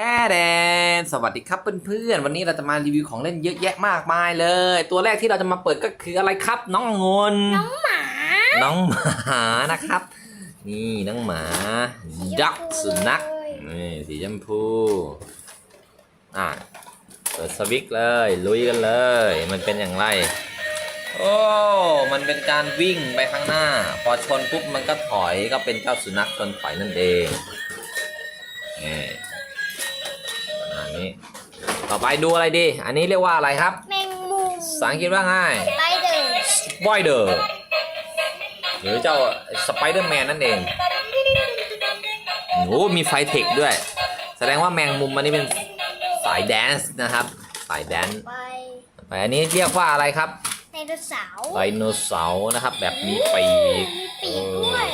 แอแดนสวัสดีครับเพื่อนๆ วันนี้เราจะมารีวิวของเล่นเยอะแยะมากมายเลย ตัวแรกที่เราจะมาเปิดก็คืออะไรครับ น้ององุนน้องหมา น้องหมานะครับ นี่น้องหมาดักสุนัขนี่สีชมพูอะเปิดสวิตช์เลย ลุยกันเลย มันเป็นอย่างไร โอ้ มันเป็นการวิ่งไปข้างหน้า พอชนปุ๊บมันก็ถอยก็เป็นเจ้าสุนัขชนถอยนั่นเองนี่อันนี้ ต่อไปดูอะไรดี อันนี้เรียกว่าอะไรครับแมงมุมภาษาอังกฤษว่าไงไปเดินบอยเดอร์หรือเจ้าสไปเดอร์แมนนั่นเองโอ้มีไฟเทคด้วย แสดงว่าแมงมุมอันนี้เป็นสายแดนซ์นะครับ สายแดนซ์ไปไปอันนี้เรียกว่าอะไรครับไดโนเสาร์ไดโนเสาร์นะครับ แบบมีปีกมีปีกด้วย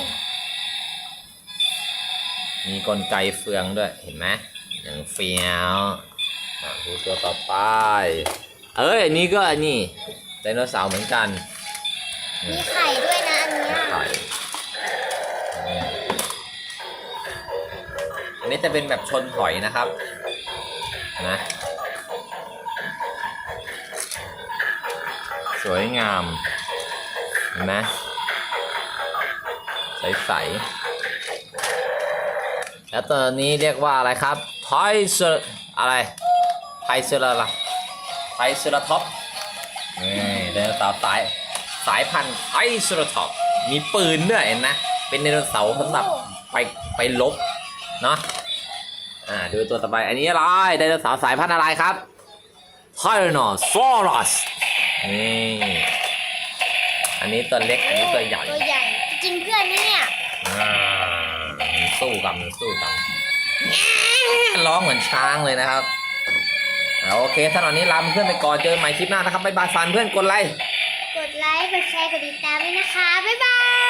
มีกลไกเฟืองด้วยเห็นไหมอย่างเฟี้ยวอะ ดูตัวต่อไป เอ้ยอันนี้ก็อันนี้ไดโนเสาร์เหมือนกันมีไข่ด้วยนะอันเนี้ยไข่อืมอันนี้จะเป็นแบบชนถอยนะครับนะสวยงามเห็นไหมใสๆแล้วตัวนี้เรียกว่าอะไรครับไทเซอร์อะไร ไทเซอร์อะไรไทเซอร์ท็อปนี่ไดโนเสาร์สายสายพันธุ์ไทเซอร์ท็อปมีปืนด้วยเห็นไหมเป็นไดโนเสาร์สำหรับไปไปลบเนาะอ่าดูตัวต่อไปอันนี้อะไรไดโนเสาร์สายพันธุ์อะไรครับไทรนอซอรัสนี่อันนี้ตัวเล็กอันนี้ตัวใหญ่ตัวใหญ่จริงเพื่อนนะเนี่ยอ่ามันสู้กันมันสู้กันร้องเหมือนช้างเลยนะครับอ่า โอเคถ้าตอนนี้ลาเพื่อนไปก่อนเจอใหม่คลิปหน้านะครับบ๊ายบายฟันเพื่อนกดไลค์ กดไลค์ กดแชร์ กดติดตามด้วยนะคะ บ๊ายบาย